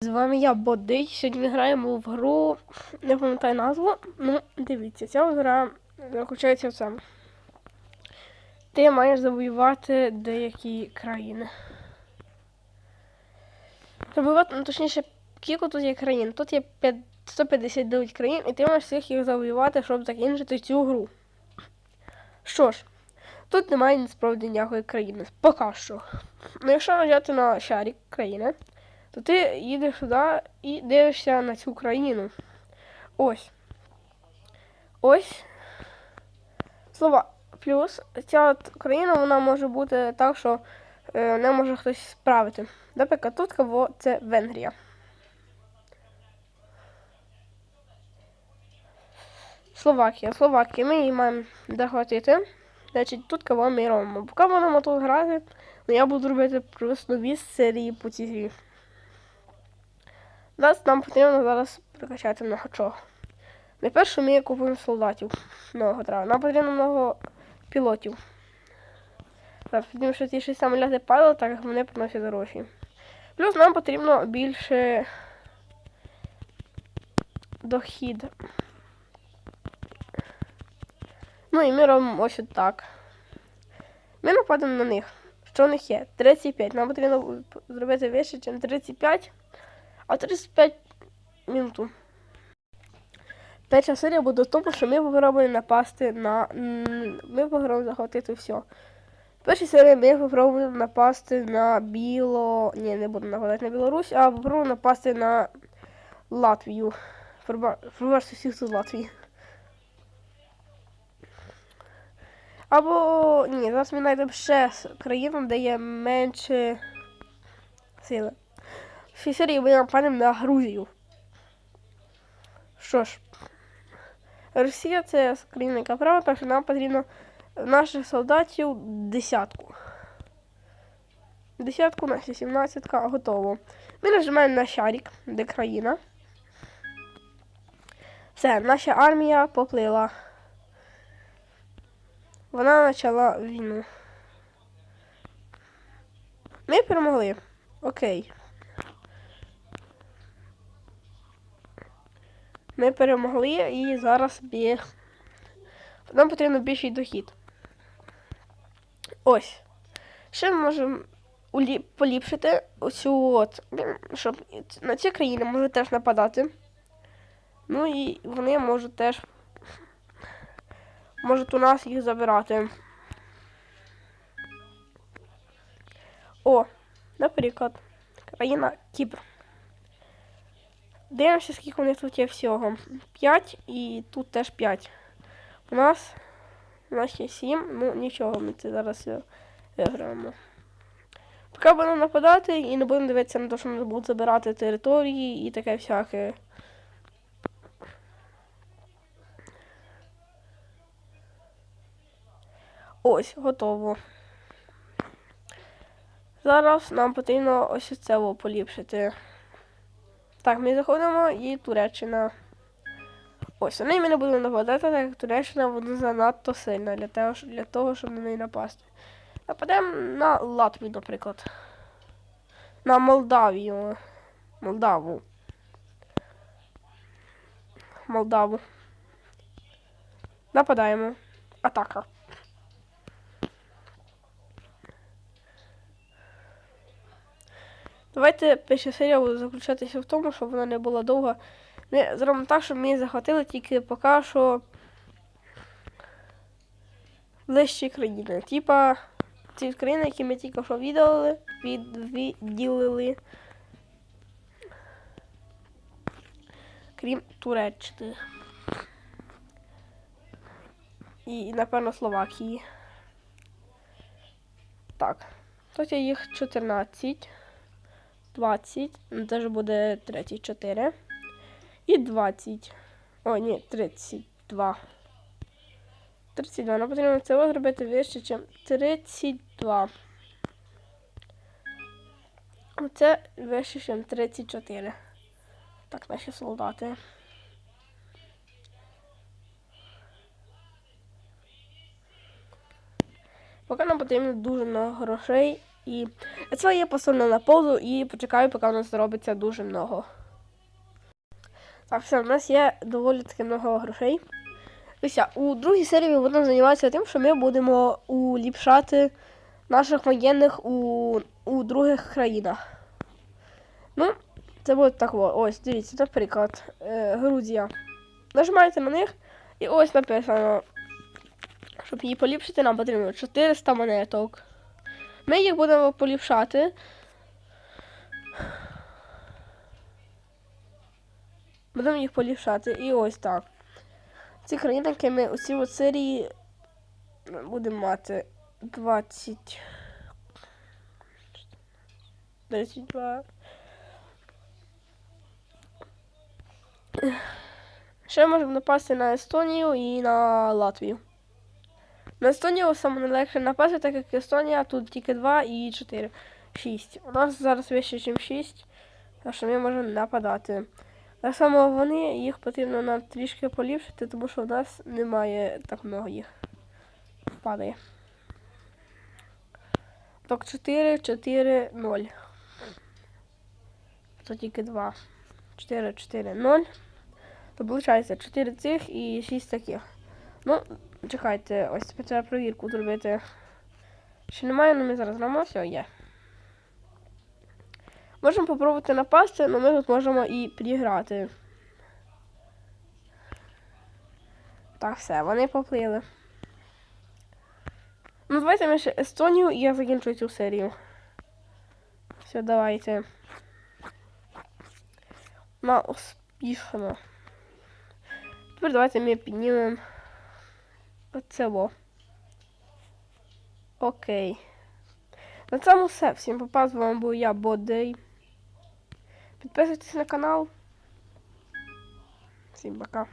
З вами я Бодий. Сьогодні ми граємо в гру, не пам'ятаю назву. Ну, дивіться, ця гра заключається в цьому. Ти маєш завоювати деякі країни. Завоювати, ну точніше, скільки тут є країн? Тут є 159 країн, і ти маєш всіх їх завоювати, щоб закінчити цю гру. Що ж, тут немає насправді ніякої країни. Поки що. Ну, якщо взяти на шарик країни, то ти їдеш сюди і дивишся на цю країну. Ось. Ось. Слова. Плюс ця от країна вона може бути так, що е, не може хтось справити. Наприклад, тут кого це Венгрія. Словакія. Словакія. Ми її маємо захватити. Значить, тут кого ми робимо. Поки будемо тут грати, я буду робити просто нові серії по цій грі. Нас нам потрібно зараз прокачати много чого. Найперше ми купуємо солдатів. Много треба. Нам потрібно много пілотів. Так, тому що ті 6 самоліти падали, так як вони приносять гроші. Плюс нам потрібно більше дохід. Ну і ми робимо ось так. Ми нападемо на них. Що у них є? 35. Нам потрібно зробити вище, ніж 35. А 35 минуту. Перша серія буде в тому, що ми попробуємо напасти на. Ми попробуємо захватити все. В першій серії ми попробуємо напасти на Біло. Ні, не буду нападати на Білорусь, а попробуємо напасти на Латвію. Пробачте всіх з Латвії. Або ні, зараз ми знайдемо ще країну, де є менше сили. В цій серії ми нападемо на Грузію. Що ж, Росія це країна, права, так що нам потрібно наших солдатів десятку. Десятку, наші сімнадцятка, готово. Ми нажимаємо на шарик, де країна. Все, наша армія поплила. Вона почала війну. Ми перемогли. Окей. Ми перемогли і зараз бі... Нам потрібно більший дохід. Ось. Ще ми можемо поліпшити оцю от, щоб на ці країни можуть теж нападати. Ну і вони можуть теж можуть у нас їх забирати. О, наприклад, країна Кіпр. Дивимося, скільки у них тут є всього. 5 і тут теж 5. У нас у нас є 7, ну нічого, ми це зараз е, виграємо. Поки будемо нападати і не будемо дивитися на те, що ми будуть забирати території і таке всяке. Ось, готово. Зараз нам потрібно ось це поліпшити. Так, ми заходимо і Туреччина. Ось, на неї ми не будемо нападати, так як Туреччина вона занадто сильна для того, для того, щоб на неї напасти. Нападемо на Латвію, наприклад. На Молдавію. Молдаву. Молдаву. Нападаємо. Атака. Давайте перша серія буде заключатися в тому, щоб вона не була довга. Ми зробимо так, щоб ми захватили тільки поки що ближчі країни. Типа ці країни, які ми тільки що відділили, від, відділили. Крім Туреччини. І, напевно, Словакії. Так. Тут є їх 14. 20, ну, теж буде 34. І 20. О, ні, 32. 32. Нам потрібно це зробити вище, ніж 32. Це вище, ніж 34. Так, наші солдати. Поки нам потрібно дуже много грошей І це я поставлю на паузу і почекаю, поки у нас зробиться дуже много. Так, все, у нас є доволі таки много грошей. Дивіться, у другій серії будемо займатися тим, що ми будемо уліпшати наших воєнних у, у других країнах. Ну, це буде так. Ось, дивіться, наприклад, е, Грузія. Нажимаєте на них, і ось написано. Щоб її поліпшити, нам потрібно 400 монеток. Ми їх будемо поліпшати. Будемо їх поліпшати. І ось так. Ці країнки ми у серії будемо мати 20. 32. Ще можемо напасти на Естонію і на Латвію. На Естонію саме найлегше напасти, так як Естонія тут тільки 2 і 4. 6. У нас зараз вище, ніж 6. Так що ми можемо нападати. Так само вони, їх потрібно нам трішки поліпшити, тому що в нас немає так много їх. Падає. Так, 4, 4, 0. То тільки 2. 4, 4, 0. То виходить 4 цих і 6 таких. Ну, чекайте, ось тепер треба провірку зробити. Ще немає, але ми зараз зробимо, все, є. Можемо попробувати напасти, але ми тут можемо і підіграти. Так, все, вони поплили. Ну, давайте ми ще Естонію і я закінчу цю серію. Все, давайте. На успішно. Тепер давайте ми піднімемо оце во. Окей. На цьому все. Всім попав з вами був я, Бодей. Підписуйтесь на канал. Всім пока.